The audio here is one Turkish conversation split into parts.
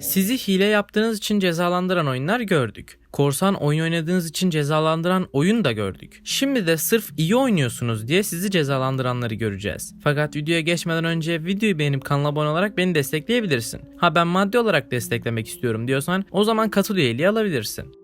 Sizi hile yaptığınız için cezalandıran oyunlar gördük. Korsan oyun oynadığınız için cezalandıran oyun da gördük. Şimdi de sırf iyi oynuyorsunuz diye sizi cezalandıranları göreceğiz. Fakat videoya geçmeden önce videoyu beğenip kanala abone olarak beni destekleyebilirsin. Ha ben maddi olarak desteklemek istiyorum diyorsan o zaman katıl üyeliği alabilirsin.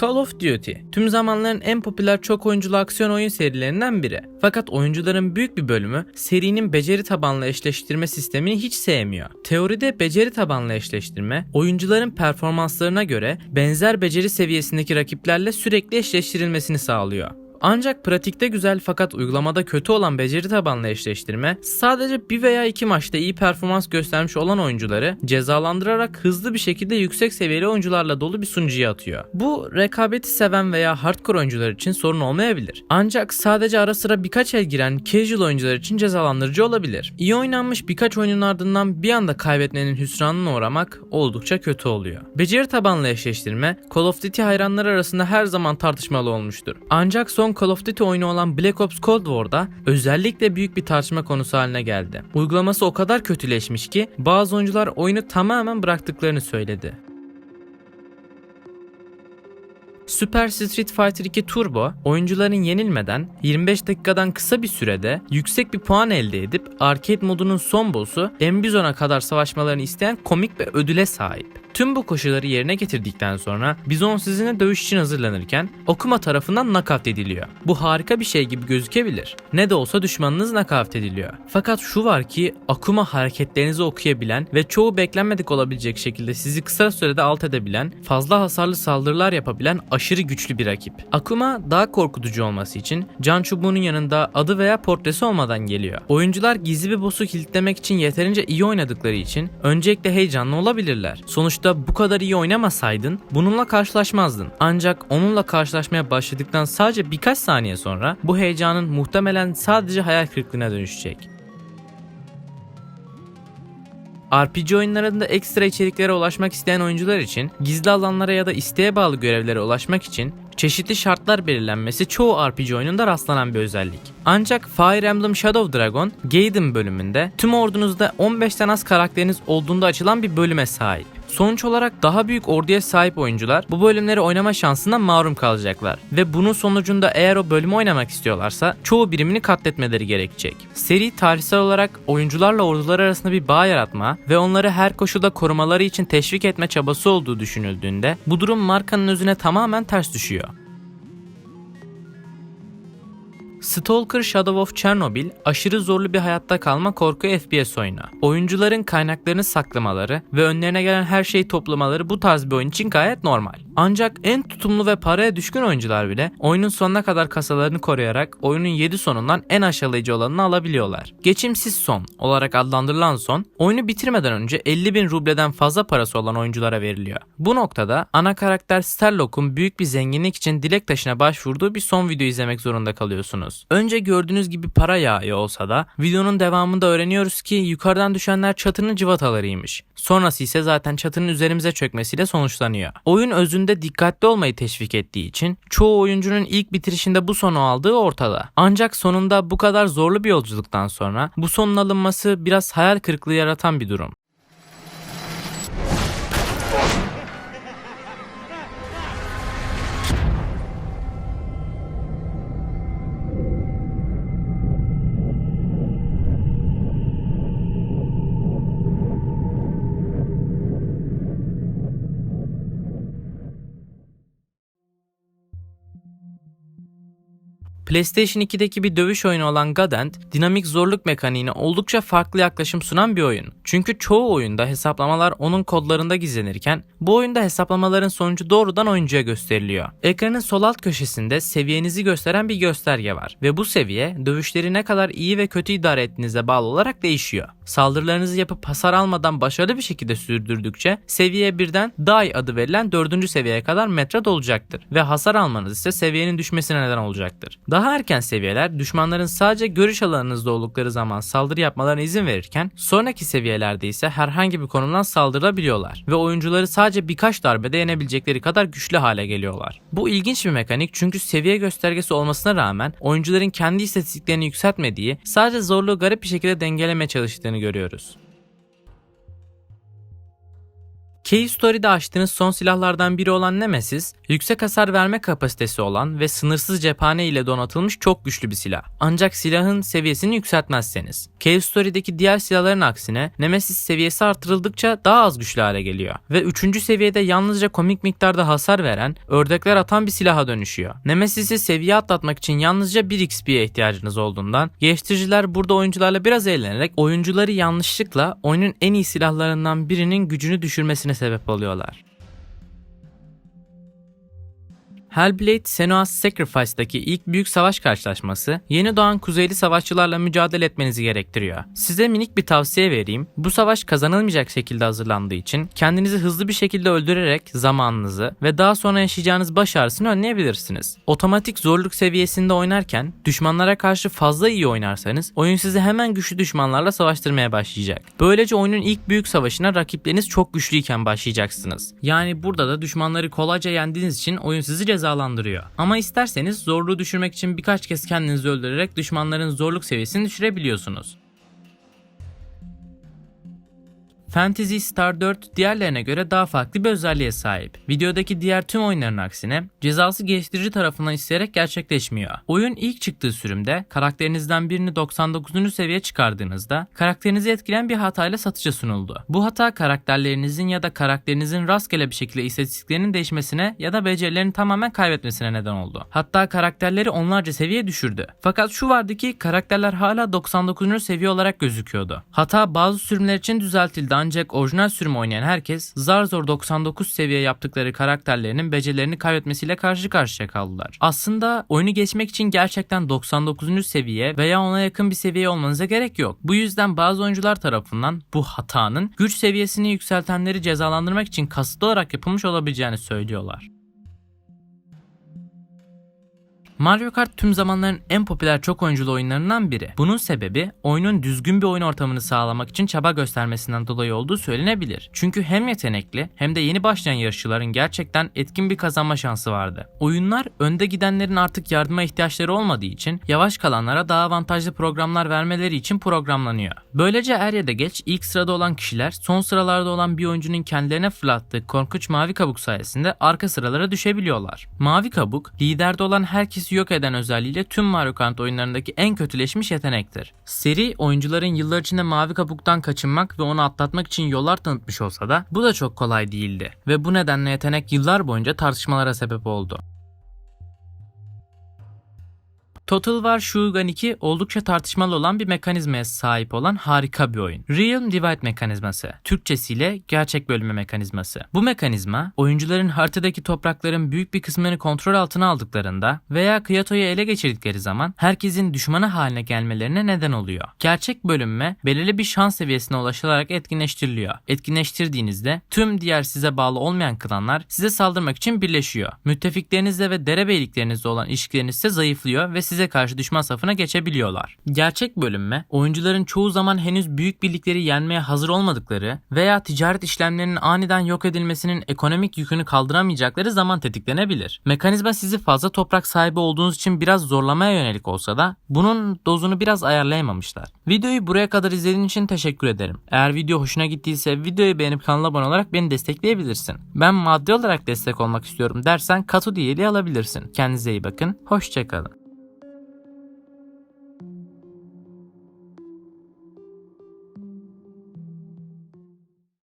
Call of Duty tüm zamanların en popüler çok oyunculu aksiyon oyun serilerinden biri. Fakat oyuncuların büyük bir bölümü serinin beceri tabanlı eşleştirme sistemini hiç sevmiyor. Teoride beceri tabanlı eşleştirme, oyuncuların performanslarına göre benzer beceri seviyesindeki rakiplerle sürekli eşleştirilmesini sağlıyor. Ancak pratikte güzel fakat uygulamada kötü olan beceri tabanlı eşleştirme sadece bir veya iki maçta iyi performans göstermiş olan oyuncuları cezalandırarak hızlı bir şekilde yüksek seviyeli oyuncularla dolu bir sunucuya atıyor. Bu rekabeti seven veya hardcore oyuncular için sorun olmayabilir. Ancak sadece ara sıra birkaç el giren casual oyuncular için cezalandırıcı olabilir. İyi oynanmış birkaç oyunun ardından bir anda kaybetmenin hüsranına uğramak oldukça kötü oluyor. Beceri tabanlı eşleştirme Call of Duty hayranları arasında her zaman tartışmalı olmuştur. Ancak son Call of Duty oyunu olan Black Ops Cold War'da özellikle büyük bir tartışma konusu haline geldi. Uygulaması o kadar kötüleşmiş ki bazı oyuncular oyunu tamamen bıraktıklarını söyledi. Super Street Fighter 2 Turbo oyuncuların yenilmeden 25 dakikadan kısa bir sürede yüksek bir puan elde edip arcade modunun son boss'u Embizon'a kadar savaşmalarını isteyen komik ve ödüle sahip. Tüm bu koşulları yerine getirdikten sonra Bizon sizinle dövüş için hazırlanırken Okuma tarafından nakavt ediliyor. Bu harika bir şey gibi gözükebilir. Ne de olsa düşmanınız nakavt ediliyor. Fakat şu var ki Akuma hareketlerinizi okuyabilen ve çoğu beklenmedik olabilecek şekilde sizi kısa sürede alt edebilen, fazla hasarlı saldırılar yapabilen aşırı güçlü bir rakip. Akuma daha korkutucu olması için can çubuğunun yanında adı veya portresi olmadan geliyor. Oyuncular gizli bir boss'u kilitlemek için yeterince iyi oynadıkları için öncelikle heyecanlı olabilirler. Sonuçta bu kadar iyi oynamasaydın bununla karşılaşmazdın. Ancak onunla karşılaşmaya başladıktan sadece birkaç saniye sonra bu heyecanın muhtemelen sadece hayal kırıklığına dönüşecek. RPG oyunlarında ekstra içeriklere ulaşmak isteyen oyuncular için gizli alanlara ya da isteğe bağlı görevlere ulaşmak için çeşitli şartlar belirlenmesi çoğu RPG oyununda rastlanan bir özellik. Ancak Fire Emblem Shadow Dragon Gaiden bölümünde tüm ordunuzda 15'ten az karakteriniz olduğunda açılan bir bölüme sahip. Sonuç olarak daha büyük orduya sahip oyuncular bu bölümleri oynama şansından mahrum kalacaklar. Ve bunun sonucunda eğer o bölümü oynamak istiyorlarsa çoğu birimini katletmeleri gerekecek. Seri tarihsel olarak oyuncularla ordular arasında bir bağ yaratma ve onları her koşulda korumaları için teşvik etme çabası olduğu düşünüldüğünde bu durum markanın özüne tamamen ters düşüyor. Stalker Shadow of Chernobyl aşırı zorlu bir hayatta kalma korku FPS oyunu. Oyuncuların kaynaklarını saklamaları ve önlerine gelen her şeyi toplamaları bu tarz bir oyun için gayet normal. Ancak en tutumlu ve paraya düşkün oyuncular bile oyunun sonuna kadar kasalarını koruyarak oyunun 7 sonundan en aşağılayıcı olanını alabiliyorlar. Geçimsiz son olarak adlandırılan son oyunu bitirmeden önce 50 bin rubleden fazla parası olan oyunculara veriliyor. Bu noktada ana karakter Sterlock'un büyük bir zenginlik için dilek taşına başvurduğu bir son video izlemek zorunda kalıyorsunuz. Önce gördüğünüz gibi para yağıyor olsa da videonun devamında öğreniyoruz ki yukarıdan düşenler çatının civatalarıymış. Sonrası ise zaten çatının üzerimize çökmesiyle sonuçlanıyor. Oyun özünde dikkatli olmayı teşvik ettiği için çoğu oyuncunun ilk bitirişinde bu sonu aldığı ortada. Ancak sonunda bu kadar zorlu bir yolculuktan sonra bu sonun alınması biraz hayal kırıklığı yaratan bir durum. PlayStation 2'deki bir dövüş oyunu olan Gadent, dinamik zorluk mekaniğine oldukça farklı yaklaşım sunan bir oyun. Çünkü çoğu oyunda hesaplamalar onun kodlarında gizlenirken, bu oyunda hesaplamaların sonucu doğrudan oyuncuya gösteriliyor. Ekranın sol alt köşesinde seviyenizi gösteren bir gösterge var ve bu seviye dövüşleri ne kadar iyi ve kötü idare ettiğinize bağlı olarak değişiyor. Saldırılarınızı yapıp hasar almadan başarılı bir şekilde sürdürdükçe seviye birden Die adı verilen 4. seviyeye kadar metre dolacaktır ve hasar almanız ise seviyenin düşmesine neden olacaktır. Daha erken seviyeler düşmanların sadece görüş alanınızda oldukları zaman saldırı yapmalarına izin verirken sonraki seviyelerde ise herhangi bir konumdan saldırabiliyorlar ve oyuncuları sadece birkaç darbede yenebilecekleri kadar güçlü hale geliyorlar. Bu ilginç bir mekanik çünkü seviye göstergesi olmasına rağmen oyuncuların kendi istatistiklerini yükseltmediği, sadece zorluğu garip bir şekilde dengelemeye çalıştığını görüyoruz. Cave Story'de açtığınız son silahlardan biri olan Nemesis, yüksek hasar verme kapasitesi olan ve sınırsız cephane ile donatılmış çok güçlü bir silah. Ancak silahın seviyesini yükseltmezseniz. Cave Story'deki diğer silahların aksine Nemesis seviyesi artırıldıkça daha az güçlü hale geliyor. Ve 3. seviyede yalnızca komik miktarda hasar veren, ördekler atan bir silaha dönüşüyor. Nemesis'i seviye atlatmak için yalnızca 1 XP'ye ihtiyacınız olduğundan, geliştiriciler burada oyuncularla biraz eğlenerek oyuncuları yanlışlıkla oyunun en iyi silahlarından birinin gücünü düşürmesine sebep oluyorlar. Hellblade Senua's Sacrifice'daki ilk büyük savaş karşılaşması yeni doğan kuzeyli savaşçılarla mücadele etmenizi gerektiriyor. Size minik bir tavsiye vereyim. Bu savaş kazanılmayacak şekilde hazırlandığı için kendinizi hızlı bir şekilde öldürerek zamanınızı ve daha sonra yaşayacağınız baş ağrısını önleyebilirsiniz. Otomatik zorluk seviyesinde oynarken düşmanlara karşı fazla iyi oynarsanız oyun sizi hemen güçlü düşmanlarla savaştırmaya başlayacak. Böylece oyunun ilk büyük savaşına rakipleriniz çok güçlüyken başlayacaksınız. Yani burada da düşmanları kolayca yendiğiniz için oyun sizi cezalandırıyor. Ama isterseniz zorluğu düşürmek için birkaç kez kendinizi öldürerek düşmanların zorluk seviyesini düşürebiliyorsunuz. Fantasy Star 4 diğerlerine göre daha farklı bir özelliğe sahip. Videodaki diğer tüm oyunların aksine cezası geliştirici tarafından isteyerek gerçekleşmiyor. Oyun ilk çıktığı sürümde karakterinizden birini 99. seviyeye çıkardığınızda karakterinizi etkileyen bir hatayla satışa sunuldu. Bu hata karakterlerinizin ya da karakterinizin rastgele bir şekilde istatistiklerinin değişmesine ya da becerilerini tamamen kaybetmesine neden oldu. Hatta karakterleri onlarca seviye düşürdü. Fakat şu vardı ki karakterler hala 99. seviye olarak gözüküyordu. Hata bazı sürümler için düzeltildi ancak orijinal sürüm oynayan herkes zar zor 99 seviye yaptıkları karakterlerinin becerilerini kaybetmesiyle karşı karşıya kaldılar. Aslında oyunu geçmek için gerçekten 99. seviye veya ona yakın bir seviye olmanıza gerek yok. Bu yüzden bazı oyuncular tarafından bu hatanın güç seviyesini yükseltenleri cezalandırmak için kasıtlı olarak yapılmış olabileceğini söylüyorlar. Mario Kart tüm zamanların en popüler çok oyunculu oyunlarından biri. Bunun sebebi oyunun düzgün bir oyun ortamını sağlamak için çaba göstermesinden dolayı olduğu söylenebilir. Çünkü hem yetenekli hem de yeni başlayan yarışçıların gerçekten etkin bir kazanma şansı vardı. Oyunlar önde gidenlerin artık yardıma ihtiyaçları olmadığı için yavaş kalanlara daha avantajlı programlar vermeleri için programlanıyor. Böylece er ya da geç ilk sırada olan kişiler son sıralarda olan bir oyuncunun kendilerine fırlattığı korkunç mavi kabuk sayesinde arka sıralara düşebiliyorlar. Mavi kabuk liderde olan herkes yok eden özelliğiyle tüm Mario Kart oyunlarındaki en kötüleşmiş yetenektir. Seri oyuncuların yıllar içinde mavi kabuktan kaçınmak ve onu atlatmak için yollar tanıtmış olsa da bu da çok kolay değildi ve bu nedenle yetenek yıllar boyunca tartışmalara sebep oldu. Total War Shogun 2 oldukça tartışmalı olan bir mekanizmaya sahip olan harika bir oyun. Realm Divide mekanizması. Türkçesiyle gerçek bölme mekanizması. Bu mekanizma oyuncuların haritadaki toprakların büyük bir kısmını kontrol altına aldıklarında veya Kyoto'yu ele geçirdikleri zaman herkesin düşmanı haline gelmelerine neden oluyor. Gerçek bölünme belirli bir şans seviyesine ulaşılarak etkinleştiriliyor. Etkinleştirdiğinizde tüm diğer size bağlı olmayan klanlar size saldırmak için birleşiyor. Müttefiklerinizle ve derebeyliklerinizle olan ilişkileriniz ise zayıflıyor ve size karşı düşman safına geçebiliyorlar. Gerçek bölünme, oyuncuların çoğu zaman henüz büyük birlikleri yenmeye hazır olmadıkları veya ticaret işlemlerinin aniden yok edilmesinin ekonomik yükünü kaldıramayacakları zaman tetiklenebilir. Mekanizma sizi fazla toprak sahibi olduğunuz için biraz zorlamaya yönelik olsa da bunun dozunu biraz ayarlayamamışlar. Videoyu buraya kadar izlediğin için teşekkür ederim. Eğer video hoşuna gittiyse videoyu beğenip kanala abone olarak beni destekleyebilirsin. Ben maddi olarak destek olmak istiyorum dersen Katu diyeli alabilirsin. Kendinize iyi bakın. Hoşçakalın.